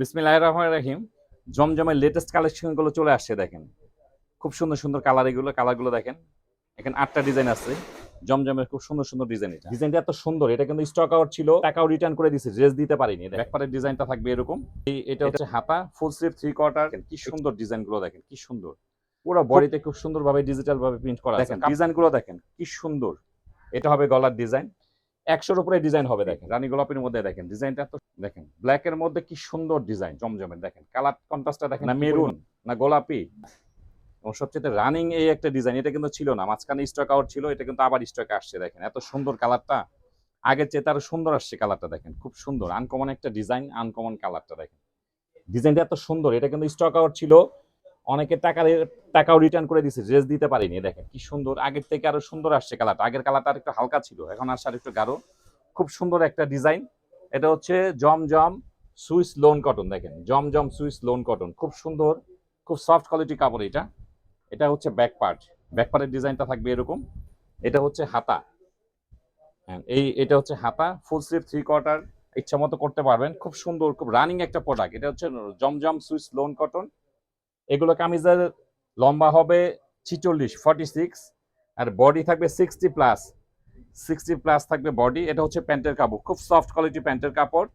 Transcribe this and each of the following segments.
বিসমিল্লাহ রহমান রাহিম। জমজমের লেটেস্ট কালেকশনগুলো চলে আসছে দেখেন। খুব সুন্দর সুন্দর কালার এগুলো কালারগুলো দেখেন। এখানে আটটা ডিজাইন আছে। জমজমের খুব সুন্দর সুন্দর ডিজাইন এটা। ডিজাইনটা এত সুন্দর এটা কিন্তু স্টক আউট ছিল টাকাও রিটার্ন করে দিছে ড্রেস দিতে পারিনি। ব্যাকপারের ডিজাইনটা থাকবে এরকম। এটা হচ্ছে হাতা ফুল স্লিভ থ্রি কোয়ার্টার কি সুন্দর ডিজাইনগুলো দেখেন কি সুন্দর। পুরো বডিতে খুব সুন্দর ভাবে ডিজিটাল ভাবে প্রিন্ট করা দেখেন ডিজাইনগুলো দেখেন কি সুন্দর। এটা হবে গলার ডিজাইন একশোর উপরে ডিজাইন হবে দেখেন। রানী গোলাপের মধ্যে দেখেন ডিজাইনটা তো দেখেন ব্ল্যাক এর মধ্যে কি সুন্দর ডিজাইন জমজমের দেখেন। কালার কন্ট্রাস্টটা দেখেন না মেরুন না গোলাপি। এবং সবচেয়ে রানিং এই একটা ডিজাইন এটা কিন্তু ছিল না মাঝখানে স্টক আউট ছিল এটা কিন্তু আবার স্টকে আসছে দেখেন। এত সুন্দর কালারটা আগের চেয়ে আরও সুন্দর আসছে কালারটা দেখেন খুব সুন্দর আনকমন একটা ডিজাইন আনকমন কালারটা দেখেন। ডিজাইনটা এত সুন্দর এটা কিন্তু স্টক আউট ছিল অনেকে টাকা টাকাও রিটার্ন করে দিছে ড্রেস দিতে পারিনি দেখেন কি সুন্দর। আগের থেকে আরও সুন্দর আসছে কালারটা। আগের কালারটা একটু হালকা ছিল এখন আসছে আর একটু গাঢ়। খুব সুন্দর একটা ডিজাইন এটা হচ্ছে জমজম সুইস লোন কটন দেখেন। জমজম সুইস লোন কটন খুব সুন্দর খুব সফট কোয়ালিটি কাপড় এটা। এটা হচ্ছে ব্যাক পার্ট ব্যাক পার্টের ডিজাইনটা থাকবে এরকম। এটা হচ্ছে হাতা। হ্যাঁ, এই এটা হচ্ছে হাতা। ফুল স্লিভ থ্রি কোয়ার্টার ইচ্ছা মতো করতে পারবেন। খুব সুন্দর খুব রানিং একটা প্রোডাক্ট এটা হচ্ছে জমজম সুইস লোন কটন এগুলো কামিজের লম্বা হবে ছিচল্লিশ ফর্টি সিক্স আর বডি থাকবে সিক্সটি প্লাস সিক্সটি প্লাস থাকবে বডি এটা হচ্ছে প্যান্টের কাপড়, খুব সফট কোয়ালিটি প্যান্টের কাপড়।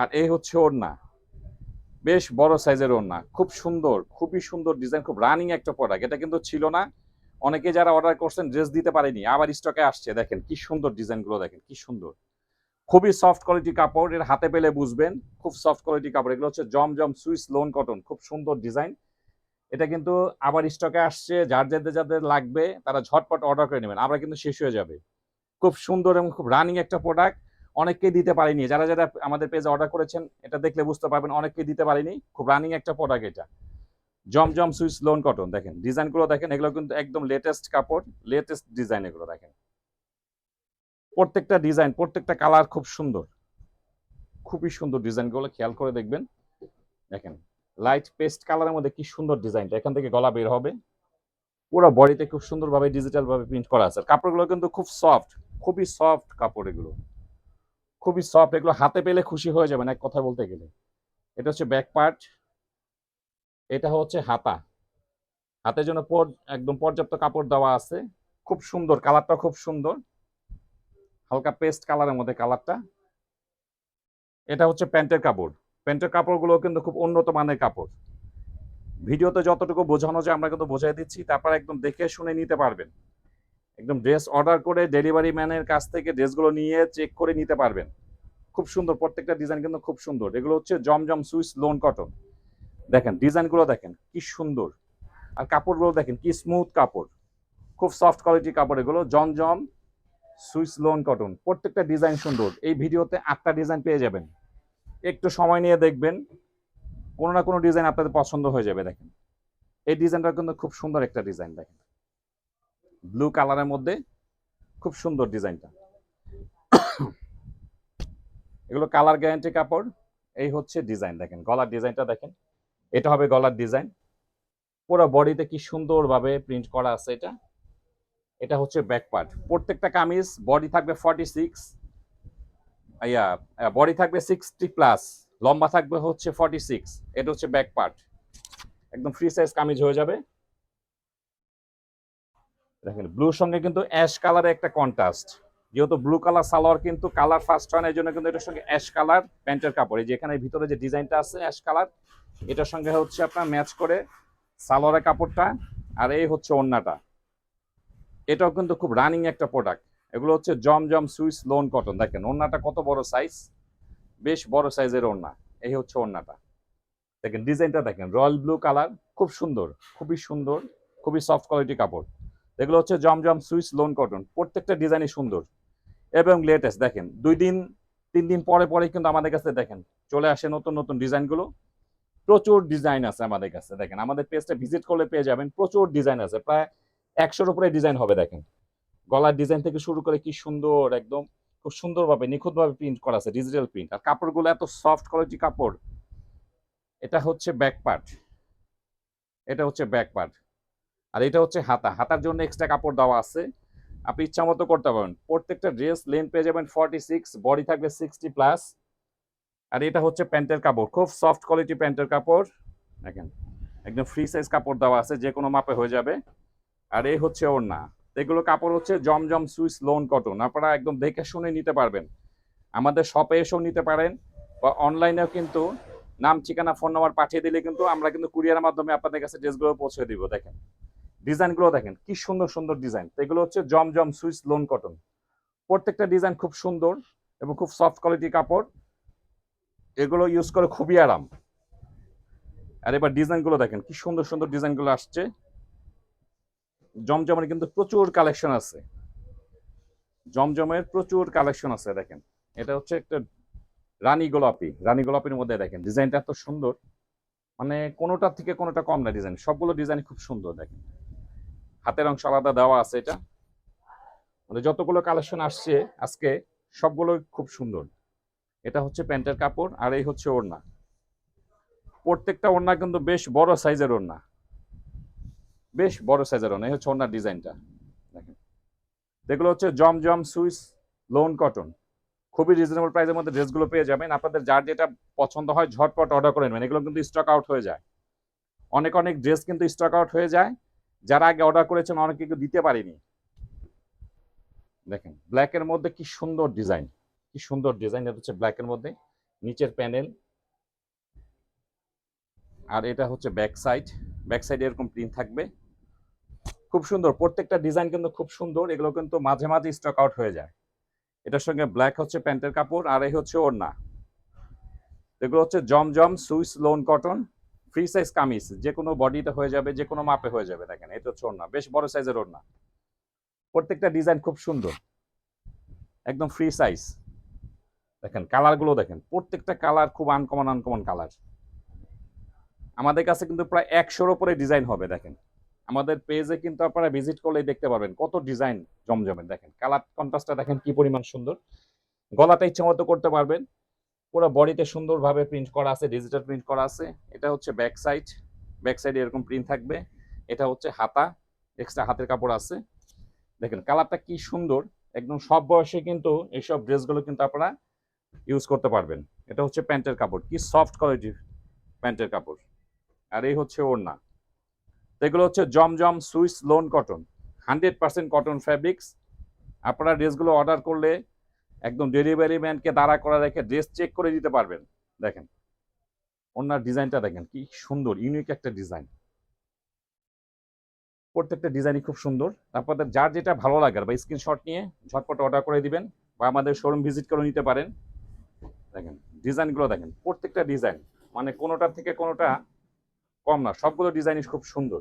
আর এই হচ্ছে ওড়না, বেশ বড় সাইজের ওড়না, খুব সুন্দর, খুবই সুন্দর ডিজাইন খুব রানিং একটা প্রোডাক্ট এটা কিন্তু ছিল না, অনেকে যারা অর্ডার করছেন ড্রেস দিতে পারেনি, আবার স্টকে আসছে, দেখেন কি সুন্দর ডিজাইনগুলো দেখেন কি সুন্দর। খুবই সফট কোয়ালিটি কাপড়, এর হাতে পেলে বুঝবেন, খুব সফট কোয়ালিটি কাপড়। এগুলো হচ্ছে জমজম সুইস লোন কটন খুব সুন্দর ডিজাইন এটা কিন্তু আবার স্টকে আসছে, যার যাদের যাদের লাগবে, তারা ঝটপট অর্ডার করে নেবেন, আবার কিন্তু শেষ হয়ে যাবে। খুব সুন্দর এবং খুব রানিং একটা প্রোডাক্ট অনেককেই দিতে পারিনি। যারা যারা আমাদের পেজে অর্ডার করেছেন, এটা দেখলে বুঝতে পারবেন, অনেককেই দিতে পারিনি। খুব রানিং একটা প্রোডাক্ট এটা। জমজম সুইস লোন কটন দেখেন ডিজাইনগুলো দেখেন, এগুলো কিন্তু একদম লেটেস্ট কাপড় লেটেস্ট ডিজাইন এগুলো দেখেন। প্রত্যেকটা ডিজাইন প্রত্যেকটা কালার খুব সুন্দর। খুবই সুন্দর ডিজাইনগুলো খেয়াল করে দেখবেন। দেখেন লাইট পেস্ট কালারের মধ্যে কি সুন্দর ডিজাইনটা এখান থেকে গলা বের হবে। পুরো বডিতে খুব সুন্দরভাবে ডিজিটাল ভাবে প্রিন্ট করা আছে। কাপড়গুলো কিন্তু খুব সফট খুবই সফট কাপড় এগুলো। খুবই সফট এগুলো হাতে পেলে খুশি হয়ে যাবেন এক কথা বলতে গেলে। এটা হচ্ছে ব্যাক পার্ট এটা হচ্ছে হাতা। হাতের জন্য একদম পর্যাপ্ত কাপড় দেওয়া আছে। খুব সুন্দর কালারটা খুব সুন্দর। হালকা পেস্ট কালারের মধ্যে কালারটা। এটা হচ্ছে প্যান্টের কাপড়। প্যান্টের কাপড়গুলো কিন্তু খুব উন্নত মানের কাপড়। ভিডিওতে যতটুকু বোঝানো যায় আমরা কিন্তু বোঝাই দিচ্ছি, তারপর একদম দেখে শুনে নিতে পারবেন। একদম ড্রেস অর্ডার করে ডেলিভারি ম্যানের কাছ থেকে ড্রেসগুলো নিয়ে চেক করে নিতে পারবেন। খুব সুন্দর, প্রত্যেকটা ডিজাইন কিন্তু খুব সুন্দর। এগুলো হচ্ছে জমজম সুইস লোন কটন। দেখেন, ডিজাইনগুলো দেখেন, কি সুন্দর। আর কাপড়গুলো দেখেন, কি স্মুথ কাপড়। খুব সফট কোয়ালিটি কাপড় এগুলো, জমজম সুইস লোন কটন প্রত্যেকটা ডিজাইন সুন্দর। এই ভিডিওতে আটটা ডিজাইন পেয়ে যাবেন। একটু সময় নিয়ে দেখবেন, কোনো না কোনো ডিজাইন আপনাদের পছন্দ হয়ে যাবে, দেখেন। এই ডিজাইনটা কিন্তু খুব সুন্দর একটা ডিজাইন দেখেন। ব্লু কালারের মধ্যে খুব সুন্দর ডিজাইনটা এগুলো কালার গ্যারান্টি কাপড়, এই হচ্ছে ডিজাইন দেখেন। গলার ডিজাইনটা দেখেন। এটা হবে গলার ডিজাইন পুরো বডিতে কি সুন্দরভাবে প্রিন্ট করা আছে এটা। এটা হচ্ছে ব্যাক পার্ট প্রত্যেকটা কামিজ বডি থাকবে ফর্টি সিক্স ইয়া বডি থাকবে সিক্সটি প্লাস লম্বা থাকবে হচ্ছে ফর্টি সিক্স এটা হচ্ছে ব্যাক পার্ট একদম ফ্রি সাইজ কামিজ হয়ে যাবে। দেখেন ব্লুর সঙ্গে কিন্তু অ্যাশ কালারের একটা কন্ট্রাস্ট যেহেতু ব্লু কালার সালোয়ার কিন্তু কালার ফার্স্ট হয় না, এই জন্য কিন্তু এটার সঙ্গে অ্যাশ কালার প্যান্টের কাপড়। এই যে এখানে ভিতরে যে ডিজাইনটা আছে অ্যাশ কালার এটার সঙ্গে হচ্ছে আপনার ম্যাচ করে সালোয়ারের কাপড়টা, আর এই হচ্ছে ওড়নাটা। এটাও কিন্তু খুব রানিং একটা প্রোডাক্ট এগুলো হচ্ছে জমজম সুইস লোন কটন। দেখেন, ওড়নাটা কত বড় সাইজ বেশ বড় সাইজের ওড়না। এই হচ্ছে ওড়নাটা। দেখেন, ডিজাইনটা দেখেন, রয়্যাল ব্লু কালার, খুব সুন্দর, খুবই সুন্দর, খুবই সফট কোয়ালিটি কাপড়। এগুলো হচ্ছে জমজম সুইস লোন কটন। প্রত্যেকটা ডিজাইনই সুন্দর। এবং লেটেস্ট দেখেন, দুই দিন, তিন দিন পরে পরে কিন্তু আমাদের কাছে দেখেন, চলে আসে নতুন নতুন ডিজাইনগুলো। প্রচুর ডিজাইন আছে আমাদের কাছে। দেখেন, আমাদের পেজটা ভিজিট করলে পেয়ে যাবেন। প্রচুর ডিজাইন আছে। প্রায় একশোর উপরে ডিজাইন হবে দেখেন। গলার ডিজাইন থেকে শুরু করে কি সুন্দর, একদম খুব সুন্দরভাবে, নিখুঁতভাবে প্রিন্ট করা আছে ডিজিটাল প্রিন্ট আর কাপড়গুলো এত সফট কোয়ালিটি কাপড়, এটা হচ্ছে ব্যাক পার্ট এটা হচ্ছে ব্যাক পার্ট আর এটা হচ্ছে হাতা। হাতার জন্য এক্সট্রা কাপড় দেওয়া আছে। আপনি ইচ্ছা মতো করতে পারেন প্রত্যেকটা ড্রেস লেন পেয়ে যাবেন ফর্টি সিক্স বডি থাকবে সিক্সটি প্লাস আর এটা হচ্ছে প্যান্টের কাপড়। খুব সফট কোয়ালিটি প্যান্টের কাপড়। দেখেন, একদম ফ্রি সাইজ কাপড় দেওয়া আছে যে কোনো মাপে হয়ে যাবে। আর এই হচ্ছে ওর না এগুলো কাপড় হচ্ছে জমজম সুইস লোন কটন। আপনারা একদম দেখে শুনে নিতে পারবেন। আমাদের শপে এসেও নিতে পারেন বা অনলাইনেও কিন্তু নাম, ঠিকানা, ফোন নাম্বার পাঠিয়ে দিলে কিন্তু আমরা কিন্তু কুরিয়ারের মাধ্যমে আপনাদের কাছে ড্রেসগুলো পৌঁছে দিব। দেখেন, ডিজাইনগুলো দেখেন, কি সুন্দর সুন্দর ডিজাইন। এগুলো হচ্ছে জমজম সুইস লোন কটন। প্রত্যেকটা ডিজাইন খুব সুন্দর এবং খুব সফট কোয়ালিটি কাপড়। এগুলো ইউজ করে খুবই আরাম। আর এবার ডিজাইনগুলো দেখেন, কি সুন্দর সুন্দর ডিজাইনগুলো আসছে। জমজমের কিন্তু প্রচুর কালেকশন আছে। জমজমের প্রচুর কালেকশন আছে, দেখেন। এটা হচ্ছে একটা রানী গোলাপি। রানী গোলাপির মধ্যে দেখেন, ডিজাইনটা এত সুন্দর। মানে কোনোটা থেকে কোনোটা কম না ডিজাইন, সবগুলো ডিজাইন খুব সুন্দর, দেখেন। হাতের অংশ আলাদা দেওয়া আছে এটা। মানে যতগুলো কালেকশন আসছে আজকে সবগুলো খুব সুন্দর। এটা হচ্ছে প্যান্টের কাপড় আর এই হচ্ছে ওড়না। প্রত্যেকটা ওড়না কিন্তু বেশ বড় সাইজের ওড়না। বেশ বড় সাইজের এই হচ্ছে ওড়নার ডিজাইনটা। দেখেন। যেগুলো হচ্ছে জমজম সুইস লোন কটন খুবই রিজনেবল প্রাইসের মধ্যে ড্রেসগুলো পেয়ে যাবেন। আপনাদের যার যেটা পছন্দ হয় ঝটপট অর্ডার করে নেবেন। এগুলো কিন্তু স্টক আউট হয়ে যায়। অনেক অনেক ড্রেস কিন্তু স্টক আউট হয়ে যায়। যারা আগে অর্ডার করেছেন অনেকে কিন্তু দিতে পারিনি। দেখেন ব্ল্যাকের মধ্যে কি সুন্দর ডিজাইন কি সুন্দর ডিজাইন এটা হচ্ছে ব্ল্যাকের মধ্যে। নিচের প্যানেল আর এটা হচ্ছে ব্যাক সাইড ব্যাক সাইডে এরকম প্রিন্ট থাকবে। খুব সুন্দর। প্রত্যেকটা ডিজাইন কিন্তু খুব সুন্দর, এগুলো কিন্তু মাঝে মাঝে স্টক আউট হয়ে যায়। এটার সঙ্গে ব্ল্যাক হচ্ছে প্যান্টের কাপড়, আর এই হচ্ছে ওড়না। এগুলো হচ্ছে Zamzam swiss lawn cotton free size kameez যে কোনো বডিতে হয়ে যাবে যে কোনো মাপে হয়ে যাবে, দেখেন এটা হচ্ছে ওড়না, বেশ বড় সাইজের ওড়না। প্রত্যেকটা ডিজাইন খুব সুন্দর, একদম ফ্রি সাইজ দেখেন কালারগুলো দেখেন, প্রত্যেকটা কালার খুব আনকমন আনকমন কালার আমাদের কাছে কিন্তু প্রায় একশোর উপরে ডিজাইন হবে, দেখেন। আমাদের পেজে কিন্তু আপনারা ভিজিট করলেই দেখতে পারবেন কত ডিজাইন জমজমের দেখেন কালার কন্ট্রাস্টটা দেখেন কি পরিমাণ সুন্দর। গলাটা ইচ্ছে মতো করতে পারবেন। পুরো বডিতে সুন্দরভাবে প্রিন্ট করা আছে ডিজিটাল প্রিন্ট করা আছে। এটা হচ্ছে ব্যাক সাইড ব্যাক সাইডে এরকম প্রিন্ট থাকবে। এটা হচ্ছে হাতা এক্সট্রা হাতের কাপড় আছে। দেখেন কালারটা কি সুন্দর। একদম সব বয়সে কিন্তু এইসব ড্রেসগুলো কিন্তু আপনারা ইউজ করতে পারবেন। এটা হচ্ছে প্যান্টের কাপড়। কি সফট কোয়ালিটির প্যান্টের কাপড়। আর এই হচ্ছে ওড়না। এগুলো হচ্ছে জমজম Swiss lawn cotton. Hundred percent cotton fabrics. আপনারা ড্রেসগুলো অর্ডার করলে একদম ডেলিভারি ম্যানকে দাঁড়া করা রেখে ড্রেস চেক করে দিতে পারবেন। দেখেন, ওনার ডিজাইনটা দেখেন, কি সুন্দর, ইউনিক একটা ডিজাইন। প্রত্যেকটা ডিজাইনই খুব সুন্দর। আপনাদের যার যেটা ভালো লাগে, বা স্ক্রিনশট নিয়ে ঝটপট অর্ডার করে দিবেন, বা আমাদের শোরুম ভিজিট করে নিতে পারেন। দেখেন, ডিজাইনগুলো দেখেন, প্রত্যেকটা ডিজাইন মানে কোনোটার থেকে কোনোটা কম না, সবগুলো ডিজাইনই খুব সুন্দর।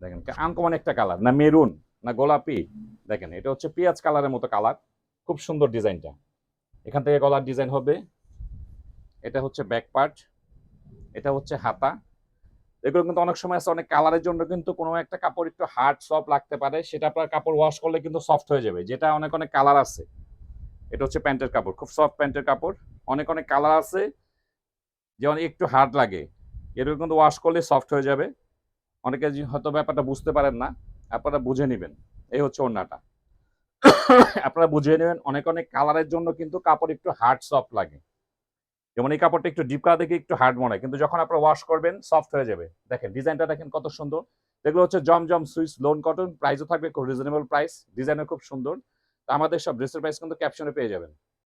দেখেন আনকমন একটা কালার না মেরুন না গোলাপি। দেখেন, এটা হচ্ছে পেঁয়াজ কালারের মতো কালার খুব সুন্দর ডিজাইনটা। এখান থেকে গলার ডিজাইন হবে। এটা হচ্ছে ব্যাক পার্ট এটা হচ্ছে হাতা। এগুলো কিন্তু অনেক সময় আছে, অনেক কালারের জন্য কিন্তু কোনো একটা কাপড় একটু হার্ড সফট লাগতে পারে। সেটা আপনার কাপড় ওয়াশ করলে কিন্তু সফট হয়ে যাবে। যেটা অনেক অনেক কালার আছে। এটা হচ্ছে প্যান্টের কাপড়, খুব সফট প্যান্টের কাপড়। অনেক অনেক কালার আছে। যেমন একটু হার্ড লাগে। এরকম কিন্তু ওয়াশ করলে সফট হয়ে যাবে। অনেকে হয়তো ব্যাপারটা বুঝতে পারেন না। আপনারা বুঝে নেবেন। এই হচ্ছে ওড়নাটা। আপনারা বুঝে নেবেন অনেক অনেক কালারের জন্য কিন্তু কাপড় একটু হার্ড সফট লাগে। যেমন এই কাপড়টা একটু ডিপ কালার দেখে একটু হার্ড মনে হয়। কিন্তু যখন আপনারা ওয়াশ করবেন সফট হয়ে যাবে। দেখেন ডিজাইনটা দেখেন কত সুন্দর। এগুলো হচ্ছে জমজম সুইস লোন কটন প্রাইসও থাকবে খুব রিজনেবল প্রাইস ডিজাইনও খুব সুন্দর। আমাদের সব ড্রেসের প্রাইস কিন্তু ক্যাপশনে পেয়ে যাবেন।